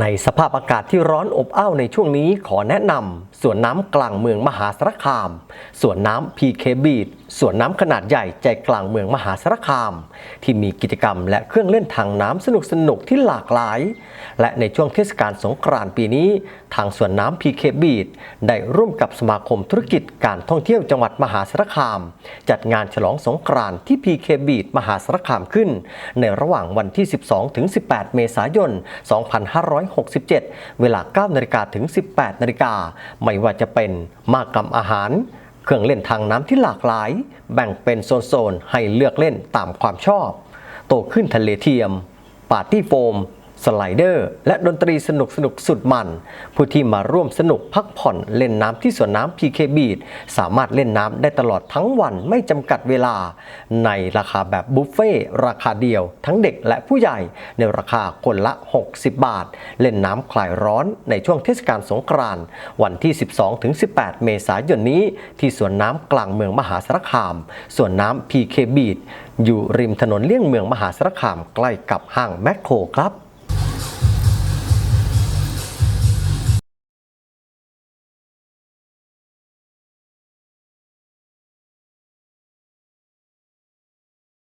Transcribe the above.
ในสภาพอากาศที่ร้อนอบอ้าวในช่วงนี้ขอแนะนำสวนน้ำกลางเมืองมหาสารคาม สวนน้ำ PK Beach สวนน้ำขนาดใหญ่ใจกลางเมืองมหาสารคาม ที่มีกิจกรรมและเครื่องเล่นทางน้ำสนุกๆที่หลากหลาย และในช่วงเทศกาลสงกรานต์ปีนี้ ทางสวนน้ำ PK Beach ได้ร่วมกับสมาคมธุรกิจการท่องเที่ยวจังหวัดมหาสารคาม จัดงานฉลองสงกรานต์ที่ PK Beach มหาสารคามขึ้น ในระหว่างวันที่ 12-18 เมษายน2567 เวลา 9 นาฬิกาถึง 18 นาฬิกา ไม่ว่าจะเป็นมากรรมอาหาร เครื่องเล่นทางน้ำที่หลากหลาย แบ่งเป็นโซน ๆ ให้เลือกเล่นตามความชอบ โตขึ้นทะเลเทียม ปาร์ตี้โฟม สไลเดอร์ และดนตรีสนุกสนุกสุดมัน ผู้ที่มาร่วมสนุกพักผ่อนเล่นน้ำที่สวนน้ำ PK Beach สามารถเล่นน้ำได้ตลอดทั้งวันไม่จำกัดเวลา ในราคาแบบบุฟเฟ่ราคาเดียวทั้งเด็กและผู้ใหญ่ในราคาคนละ 60 บาท เล่นน้ำคลายร้อนในช่วงเทศกาลสงกรานต์วันที่ 12-18 เมษายนนี้ ที่สวนน้ำกลางเมืองมหาสารคามสวนน้ำ PK Beach อยู่ริมถนนเลี่ยงเมืองมหาสารคามใกล้กับห้างแมคโครครับ